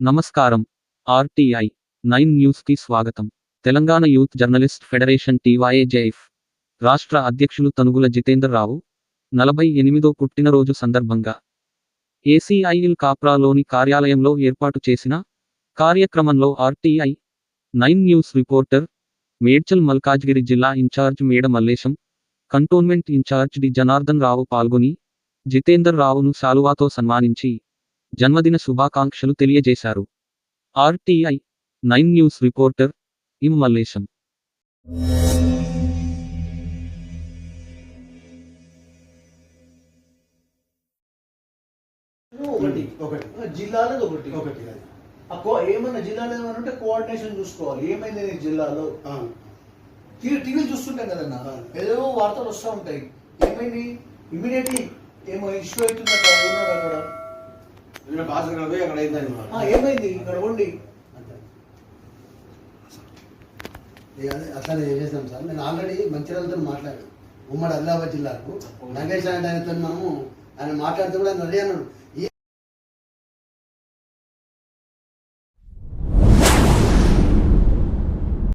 నమస్కారం. RTI nine న్యూస్కి స్వాగతం. తెలంగాణ యూత్ జర్నలిస్ట్ ఫెడరేషన్ టీవాఏ జైఫ్ రాష్ట్ర అధ్యక్షులు తనుగుల జితేందర్ రావు నలభై ఎనిమిదో పుట్టినరోజు సందర్భంగా ఏసీఐఎల్ కాప్రాలోని కార్యాలయంలో ఏర్పాటు చేసిన కార్యక్రమంలో RTI nine news reporter Medchal Malkajgiri జిల్లా incharge Meda Mallesham cantonment incharge D Janardhan Rao పాల్గొని జితేందర్ రావును శాలువాతో సన్మానించి జన్మదిన శుభాకాంక్షలు తెలియజేశారు. ఆర్టీఐ నైన్ న్యూస్ రిపోర్టర్ ఇం మల్లేశం. ఒకటి ఒకటి. జిల్లాలో ఒకటి. ఒకటి. అది. ఆ కో ఏమన్నా జిల్లాలో ఏమన్నా ఉంటే కోఆర్డినేషన్ చూసుకోవాలి. ఏమైంది నీ జిల్లాలో. టీవీ టీవీ చూస్తుంటాం కదన్నా. ఏదో వార్తలు వస్తూ ఉంటాయి. ఏమైంది? ఇమీడియట్లీ ఏమో ఇష్యూ అవుతుందట ఏమైంది? ఇక్కడ ఉండి. అట్లానే చేసేసాం సార్? నేను ఆల్రెడీ మంచిర్యాలతో మాట్లాడాను. ఉమ్మడి ఆదిలాబాద్ జిల్లాకు. నగేష్ అంటే ఆయనతో మనము ఆయన మాట్లాడితే కూడా ఆయన రెడీ అన్నాడు.